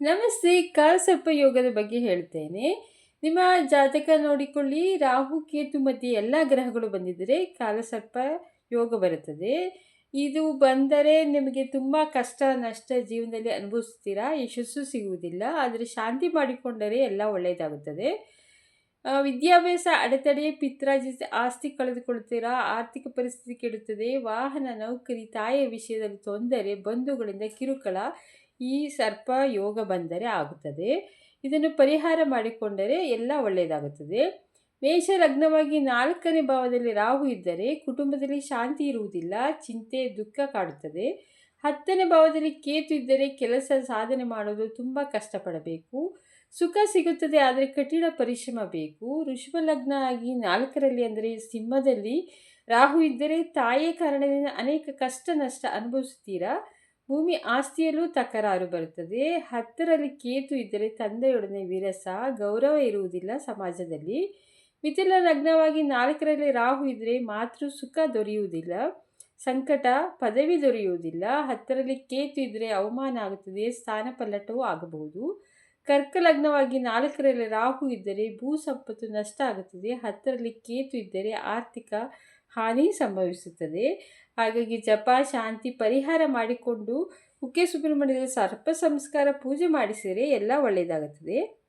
ನಮಸ್ತೆ, ಕಾಲಸರ್ಪ ಯೋಗದ ಬಗ್ಗೆ ಹೇಳ್ತೇನೆ. ನಿಮ್ಮ ಜಾತಕ ನೋಡಿಕೊಳ್ಳಿ. ರಾಹು, ಕೇತು ಮಧ್ಯೆ ಎಲ್ಲ ಗ್ರಹಗಳು ಬಂದಿದ್ದರೆ ಕಾಲಸರ್ಪ ಯೋಗ ಬರುತ್ತದೆ. ಇದು ಬಂದರೆ ನಿಮಗೆ ತುಂಬ ಕಷ್ಟ, ನಷ್ಟ ಜೀವನದಲ್ಲಿ ಅನುಭವಿಸ್ತೀರಾ? ಯಶಸ್ಸು ಸಿಗುವುದಿಲ್ಲ. ಆದರೆ ಶಾಂತಿ ಮಾಡಿಕೊಂಡರೆ ಎಲ್ಲ ಒಳ್ಳೆಯದಾಗುತ್ತದೆ. ವಿದ್ಯಾಭ್ಯಾಸ ಅಡೆತಡೆ ಪಿತ್ರಾಜಿ ಆಸ್ತಿ ಕಳೆದುಕೊಳ್ಳುತ್ತೀರಾ? ಆರ್ಥಿಕ ಪರಿಸ್ಥಿತಿ ಕೆಡುತ್ತದೆ. ವಾಹನ, ನೌಕರಿ, ತಾಯಿಯ ವಿಷಯದಲ್ಲಿ ತೊಂದರೆ, ಬಂಧುಗಳಿಂದ ಕಿರುಕುಳ ಈ ಸರ್ಪ ಯೋಗ ಬಂದರೆ ಆಗುತ್ತದೆ. ಇದನ್ನು ಪರಿಹಾರ ಮಾಡಿಕೊಂಡರೆ ಎಲ್ಲ ಒಳ್ಳೆಯದಾಗುತ್ತದೆ. ಮೇಷ ಲಗ್ನವಾಗಿ ನಾಲ್ಕನೇ ಭಾವದಲ್ಲಿ ರಾಹು ಇದ್ದರೆ ಕುಟುಂಬದಲ್ಲಿ ಶಾಂತಿ ಇರುವುದಿಲ್ಲ, ಚಿಂತೆ, ದುಃಖ ಕಾಡುತ್ತದೆ. ಹತ್ತನೇ ಭಾವದಲ್ಲಿ ಕೇತು ಇದ್ದರೆ ಕೆಲಸ, ಸಾಧನೆ ಮಾಡೋದು ತುಂಬ ಕಷ್ಟಪಡಬೇಕು. ಸುಖ ಸಿಗುತ್ತದೆ ಆದರೆ ಕಠಿಣ ಪರಿಶ್ರಮ ಬೇಕು. ಋಷಭ ಲಗ್ನ ಆಗಿ ನಾಲ್ಕರಲ್ಲಿ ಅಂದರೆ ಸಿಂಹದಲ್ಲಿ ರಾಹು ಇದ್ದರೆ ತಾಯಿಯ ಕಾರಣದಿಂದ ಅನೇಕ ಕಷ್ಟ, ನಷ್ಟ ಅನುಭವಿಸುತ್ತೀರಾ? ಭೂಮಿ ಆಸ್ತಿಯಲ್ಲೂ ತಕರಾರು ಬರುತ್ತದೆ. ಹತ್ತರಲ್ಲಿ ಕೇತು ಇದ್ದರೆ ತಂದೆಯೊಡನೆ ವಿರಸ, ಗೌರವ ಇರುವುದಿಲ್ಲ ಸಮಾಜದಲ್ಲಿ. ಮಿಥಿಲ ಲಗ್ನವಾಗಿ ನಾಲ್ಕರಲ್ಲಿ ರಾಹು ಇದ್ದರೆ ಮಾತೃ ಸುಖ ದೊರೆಯುವುದಿಲ್ಲ, ಸಂಕಟ ಪದವಿ ದೊರೆಯುವುದಿಲ್ಲ. ಹತ್ತರಲ್ಲಿ ಕೇತು ಇದ್ದರೆ ಅವಮಾನ ಆಗುತ್ತದೆ ಸ್ಥಾನ ಪಲ್ಲಟವೂ ಆಗಬಹುದು. ಕರ್ಕ ಲಗ್ನವಾಗಿ ನಾಲ್ಕರಲ್ಲಿ ರಾಹು ಇದ್ದರೆ ಭೂ ಸಂಪತ್ತು ನಷ್ಟ ಆಗುತ್ತದೆ. ಹತ್ತರಲ್ಲಿ ಕೇತು ಇದ್ದರೆ ಆರ್ಥಿಕ ಹಾನಿ ಸಂಭವಿಸುತ್ತದೆ. ಹಾಗಾಗಿ ಜಪ, ಶಾಂತಿ ಪರಿಹಾರ ಮಾಡಿಕೊಂಡು ಕುಕ್ಕೆ ಸುಬ್ರಹ್ಮಣ್ಯದಲ್ಲಿ ಸರ್ಪ ಸಂಸ್ಕಾರ ಪೂಜೆ ಮಾಡಿಸಿದರೆ ಎಲ್ಲ ಒಳ್ಳೆಯದಾಗುತ್ತದೆ